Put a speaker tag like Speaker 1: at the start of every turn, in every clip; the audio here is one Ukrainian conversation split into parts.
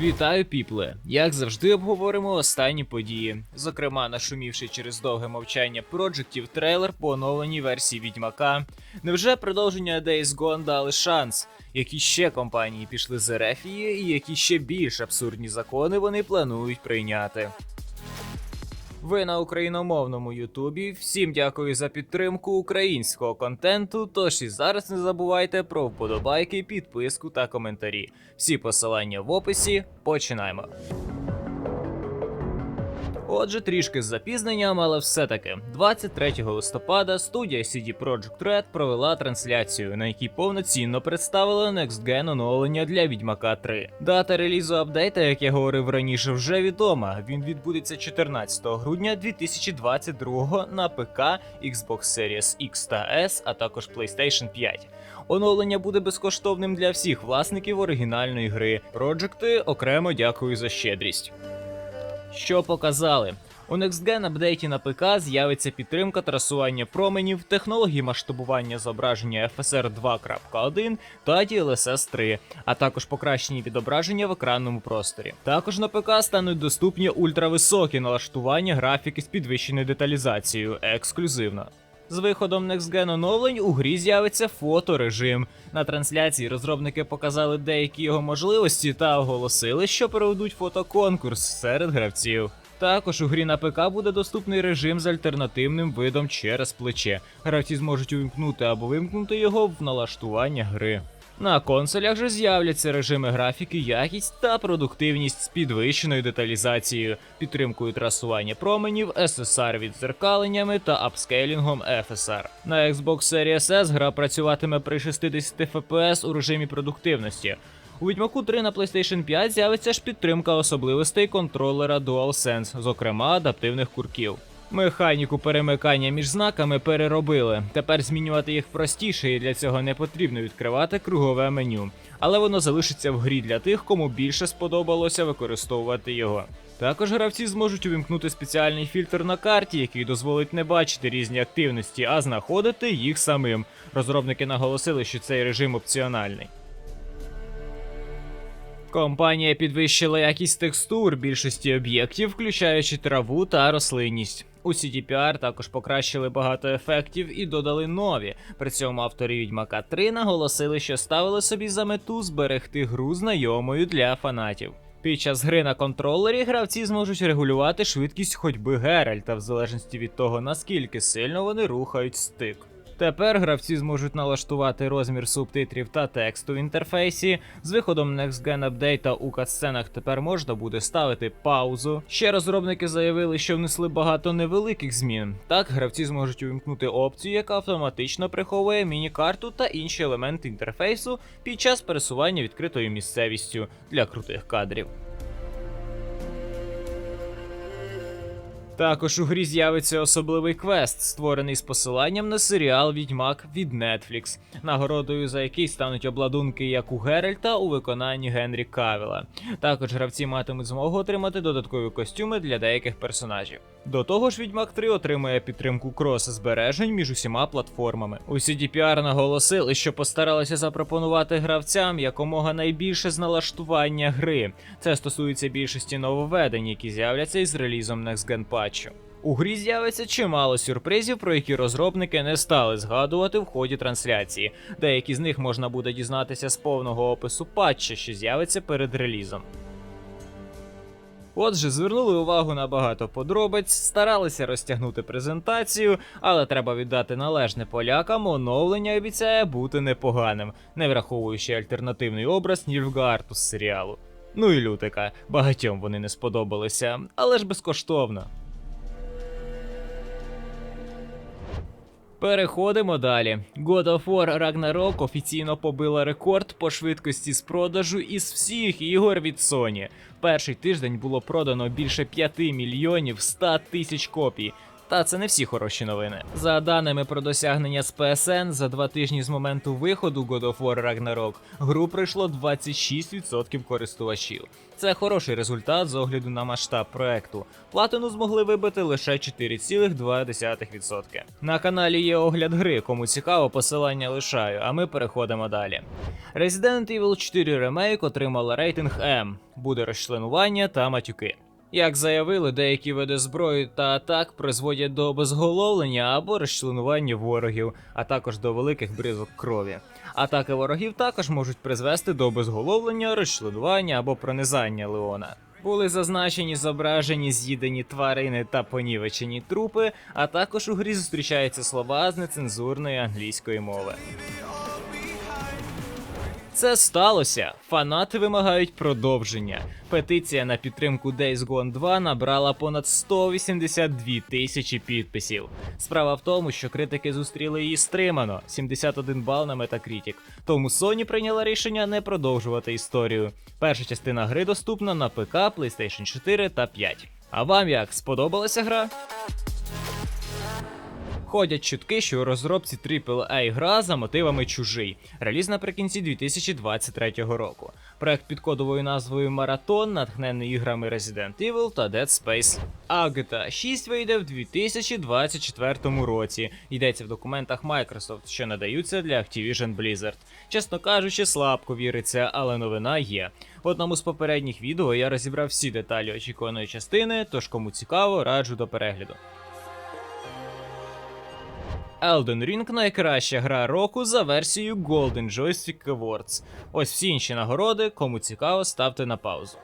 Speaker 1: Вітаю, піпле! Як завжди, обговоримо останні події. Зокрема, нашумівши через довге мовчання проджектів трейлер по оновленій версії Відьмака. Невже продовження Days Gone дали шанс? Які ще компанії пішли з Ерефії, і які ще більш абсурдні закони вони планують прийняти? Ви на україномовному Ютубі. Всім дякую за підтримку українського контенту. Тож і зараз не забувайте про вподобайки, підписку та коментарі. Всі посилання в описі. Починаємо. Отже, трішки з запізненням, але все-таки 23 листопада студія CD Projekt Red провела трансляцію, на якій повноцінно представили Next Gen оновлення для Відьмака 3. Дата релізу апдейта, як я говорив раніше, вже відома. Він відбудеться 14 грудня 2022 на ПК, Xbox Series X та S, а також PlayStation 5. Оновлення буде безкоштовним для всіх власників оригінальної гри. Проджекти окремо дякую за щедрість. Що показали? У Next Gen апдейті на ПК з'явиться підтримка трасування променів, технології масштабування зображення FSR 2.1 та DLSS 3, а також покращені відображення в екранному просторі. Також на ПК стануть доступні ультрависокі налаштування графіки з підвищеною деталізацією ексклюзивно. З виходом Next оновлень у грі з'явиться фоторежим. На трансляції розробники показали деякі його можливості та оголосили, що проведуть фотоконкурс серед гравців. Також у грі на ПК буде доступний режим з альтернативним видом через плече. Гравці зможуть увімкнути або вимкнути його в налаштування гри. На консолях же з'являться режими графіки, якість та продуктивність з підвищеною деталізацією, підтримкою трасування променів, SSR відзеркаленнями та апскейлінгом FSR. На Xbox Series S гра працюватиме при 60 FPS у режимі продуктивності. У Відьмаку 3 на PlayStation 5 з'явиться ж підтримка особливостей контролера DualSense, зокрема адаптивних курків. Механіку перемикання між знаками переробили. Тепер змінювати їх простіше, і для цього не потрібно відкривати кругове меню. Але воно залишиться в грі для тих, кому більше сподобалося використовувати його. Також гравці зможуть увімкнути спеціальний фільтр на карті, який дозволить не бачити різні активності, а знаходити їх самим. Розробники наголосили, що цей режим опціональний. Компанія підвищила якість текстур більшості об'єктів, включаючи траву та рослинність. У CDPR також покращили багато ефектів і додали нові. При цьому автори Відьмака 3 наголосили, що ставили собі за мету зберегти гру знайомою для фанатів. Під час гри на контролері гравці зможуть регулювати швидкість ходьби Геральта в залежності від того, наскільки сильно вони рухають стик. Тепер гравці зможуть налаштувати розмір субтитрів та тексту в інтерфейсі. З виходом Next Gen апдейта у катсценах тепер можна буде ставити паузу. Ще розробники заявили, що внесли багато невеликих змін. Так, гравці зможуть увімкнути опцію, яка автоматично приховує міні-карту та інші елементи інтерфейсу під час пересування відкритою місцевістю для крутих кадрів. Також у грі з'явиться особливий квест, створений з посиланням на серіал Відьмак від Netflix, нагородою за який стануть обладунки як у Геральта у виконанні Генрі Кавіла. Також гравці матимуть змогу отримати додаткові костюми для деяких персонажів. До того ж, Відьмак 3 отримує підтримку крос збережень між усіма платформами. У CDPR наголосили, що постаралися запропонувати гравцям якомога найбільше з налаштування гри. Це стосується більшості нововведень, які з'являться із релізом Next Gen. У грі з'явиться чимало сюрпризів, про які розробники не стали згадувати в ході трансляції. Деякі з них можна буде дізнатися з повного опису патча, що з'явиться перед релізом. Отже, звернули увагу на багато подробиць, старалися розтягнути презентацію, але треба віддати належне полякам, оновлення обіцяє бути непоганим, не враховуючи альтернативний образ Нільфгаарту з серіалу. Ну і лютика, багатьом вони не сподобалися, але ж безкоштовно. Переходимо далі. God of War Ragnarok офіційно побила рекорд по швидкості з продажу із всіх ігор від Sony. Перший тиждень було продано більше 5 мільйонів 100 тисяч копій. Та це не всі хороші новини. За даними про досягнення з PSN, за два тижні з моменту виходу God of War Ragnarok гру пройшло 26% користувачів. Це хороший результат з огляду на масштаб проекту. Платину змогли вибити лише 4,2%. На каналі є огляд гри, кому цікаво, посилання лишаю, а ми переходимо далі. Resident Evil 4 Remake отримала рейтинг М, буде розчленування та матюки. Як заявили, деякі види зброї та атак призводять до обезголовлення або розчленування ворогів, а також до великих бризок крові. Атаки ворогів також можуть призвести до обезголовлення, розчленування або пронизання Леона. Були зазначені зображені з'їдені тварини та понівечені трупи, а також у грі зустрічаються слова з нецензурної англійської мови. Це сталося. Фанати вимагають продовження. Петиція на підтримку Days Gone 2 набрала понад 182 тисячі підписів. Справа в тому, що критики зустріли її стримано 71 бал на Metacritic. Тому Sony прийняла рішення не продовжувати історію. Перша частина гри доступна на ПК, PlayStation 4 та 5. А вам як сподобалася гра? Ходять чутки, що у розробці AAA гра за мотивами чужий. Реліз наприкінці 2023 року. Проект під кодовою назвою Маратон, натхнений іграми Resident Evil та Dead Space. А GTA 6 вийде в 2024 році. Йдеться в документах Microsoft, що надаються для Activision Blizzard. Чесно кажучи, слабко віриться, але новина є. В одному з попередніх відео я розібрав всі деталі очікуваної частини, тож кому цікаво, раджу до перегляду. Elden Ring найкраща гра року за версією Golden Joystick Awards. Ось всі інші нагороди, кому цікаво, ставте на паузу.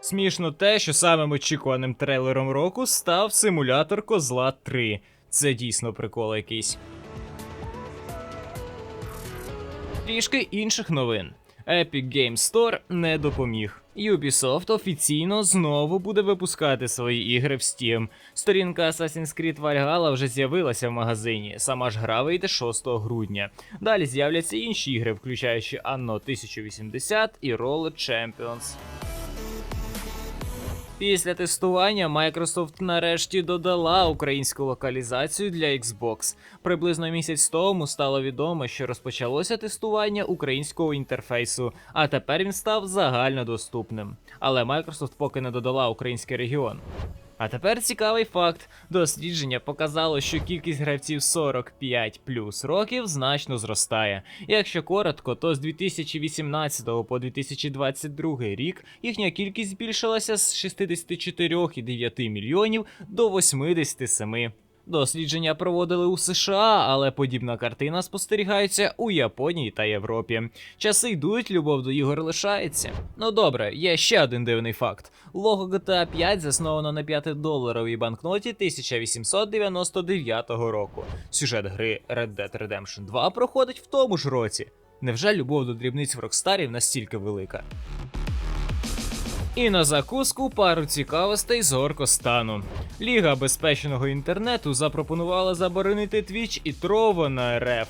Speaker 1: Смішно те, що самим очікуваним трейлером року став симулятор Козла 3. Це дійсно прикол якийсь. Трішки інших новин. Epic Games Store не допоміг. Ubisoft офіційно знову буде випускати свої ігри в Steam. Сторінка Assassin's Creed Valhalla вже з'явилася в магазині. Сама ж гра вийде 6 грудня. Далі з'являться інші ігри, включаючи Anno 1080 і Roller Champions. Після тестування Microsoft нарешті додала українську локалізацію для Xbox. Приблизно місяць тому стало відомо, що розпочалося тестування українського інтерфейсу, а тепер він став загальнодоступним. Але Microsoft поки не додала український регіон. А тепер цікавий факт: дослідження показало, що кількість гравців 45 плюс років значно зростає. Якщо коротко, то з 2018 по 2022 рік їхня кількість збільшилася з 64,9 мільйонів до 87. Дослідження проводили у США, але подібна картина спостерігається у Японії та Європі. Часи йдуть, любов до ігор лишається. Ну добре, є ще один дивний факт: лого GTA 5 засновано на 5-доларовій банкноті 1899 року. Сюжет гри Red Dead Redemption 2 проходить в тому ж році. Невже любов до дрібниць в Рокстарів настільки велика? І на закуску пару цікавостей з Оркостану. Ліга безпечного інтернету запропонувала заборонити Twitch і Trovo на РФ.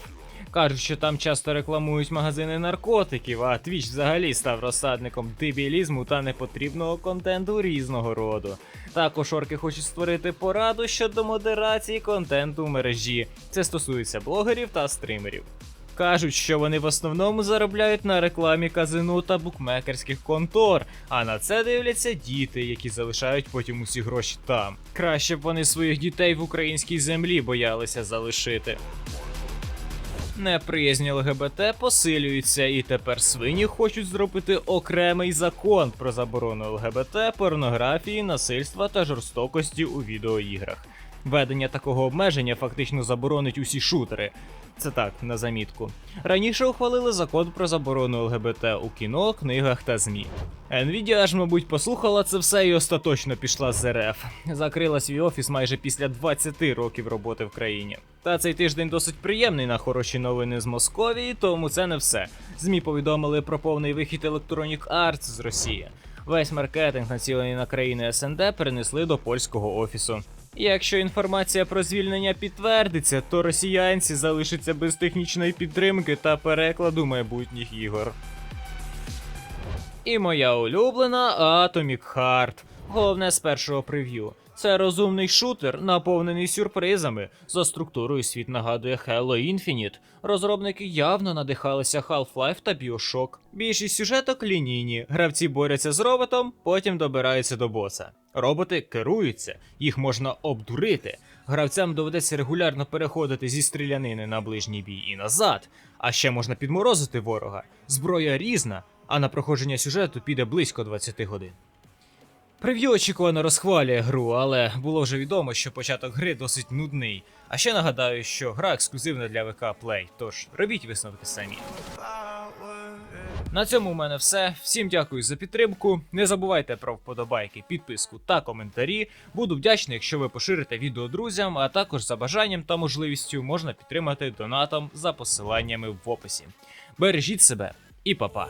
Speaker 1: Кажуть, що там часто рекламують магазини наркотиків, а Twitch взагалі став розсадником дебілізму та непотрібного контенту різного роду. Також орки хочуть створити пораду щодо модерації контенту в мережі. Це стосується блогерів та стримерів. Кажуть, що вони в основному заробляють на рекламі казино та букмекерських контор, а на це дивляться діти, які залишають потім усі гроші там. Краще б вони своїх дітей в українській землі боялися залишити. Неприязні ЛГБТ посилюються, і тепер свині хочуть зробити окремий закон про заборону ЛГБТ, порнографії, насильства та жорстокості у відеоіграх. Введення такого обмеження фактично заборонить усі шутери. Це так, на замітку. Раніше ухвалили закон про заборону ЛГБТ у кіно, книгах та ЗМІ. Nvidia аж, мабуть, послухала це все і остаточно пішла з РФ. Закрила свій офіс майже після 20 років роботи в країні. Та цей тиждень досить приємний на хороші новини з Московії, тому це не все. ЗМІ повідомили про повний вихід Electronic Arts з Росії. Весь маркетинг, націлений на країни СНД, перенесли до польського офісу. Якщо інформація про звільнення підтвердиться, то росіянці залишаться без технічної підтримки та перекладу майбутніх ігор. І моя улюблена Atomic Heart. Головне з першого прев'ю. Це розумний шутер, наповнений сюрпризами. За структурою світ нагадує Halo Infinite. Розробники явно надихалися Half-Life та Bioshock. Більшість сюжеток лінійні. Гравці борються з роботом, потім добираються до боса. Роботи керуються, їх можна обдурити. Гравцям доведеться регулярно переходити зі стрілянини на ближній бій і назад. А ще можна підморозити ворога. Зброя різна, а на проходження сюжету піде близько 20 годин. Прев'ю очікувано розхвалює гру, але було вже відомо, що початок гри досить нудний. А ще нагадаю, що гра ексклюзивна для ВК Play, тож робіть висновки самі. На цьому в мене все. Всім дякую за підтримку. Не забувайте про вподобайки, підписку та коментарі. Буду вдячний, якщо ви поширите відео друзям, а також за бажанням та можливістю можна підтримати донатом за посиланнями в описі. Бережіть себе і па-па!